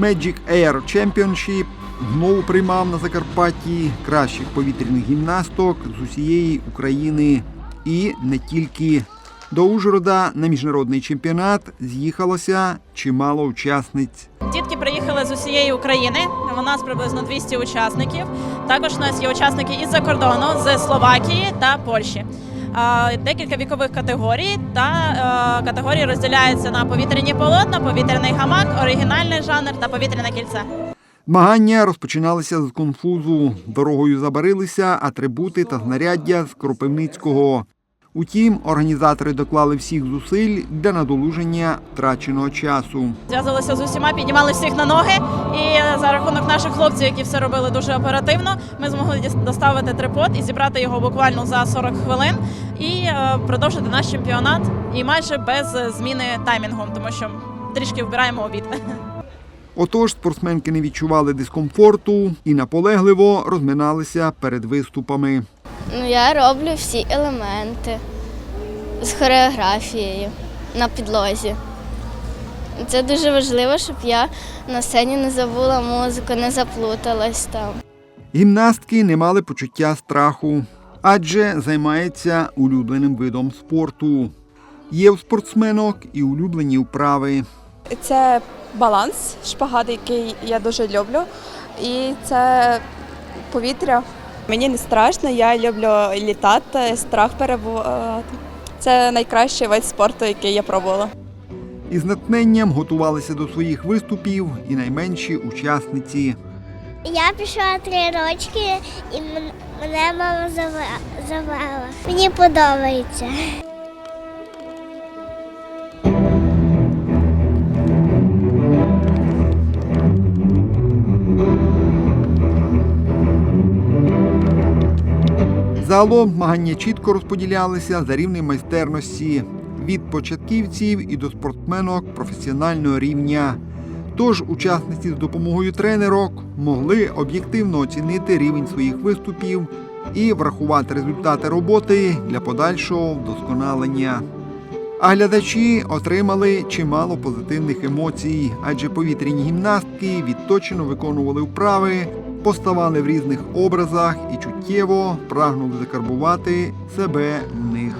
Magic Air Championship знову приймав на Закарпатті кращих повітряних гімнасток з усієї України і не тільки. До Ужгорода на міжнародний чемпіонат з'їхалося чимало учасниць. Дітки приїхали з усієї України. У нас приблизно 200 учасників. Також у нас є учасники із-за кордону, з Словакії та Польщі. Декілька вікових категорій та е, категорії розділяються на повітряні полотна, повітряний гамак, оригінальний жанр та повітряне кільце. Змагання розпочиналися з конфузу. Дорогою забарилися атрибути та знаряддя з Кропивницького. Утім, організатори доклали всіх зусиль для надолуження втраченого часу. Зв'язалися з усіма, піднімали всіх на ноги. І за рахунок наших хлопців, які все робили дуже оперативно, ми змогли доставити трипод і зібрати його буквально за 40 хвилин і е, продовжити наш чемпіонат. І майже без е, зміни таймінгу, тому що трішки вбираємо обід. Отож, спортсменки не відчували дискомфорту і наполегливо розминалися перед виступами. Ну, я роблю всі елементи з хореографією на підлозі. Це дуже важливо, щоб я на сцені не забула музику, не заплуталась там. Гімнастки не мали почуття страху, адже займаються улюбленим видом спорту. Є у спортсменок і улюблені вправи. Це баланс, шпагат, який я дуже люблю. І це повітря. Мені не страшно, я люблю літати, страх перебувати. Це найкращий вид спорту, який я пробувала. Із натненням готувалися до своїх виступів і найменші учасниці. Я пішла три рочки і мене мама заве- завела. Мені подобається. Загалом змагання чітко розподілялися за рівнем майстерності від початківців і до спортсменок професіонального рівня. Тож учасниці з допомогою тренерок могли об'єктивно оцінити рівень своїх виступів і врахувати результати роботи для подальшого вдосконалення. А глядачі отримали чимало позитивних емоцій, адже повітряні гімнастки відточено виконували вправи, поставали в різних образах і чуттєво прагнули закарбувати себе в них.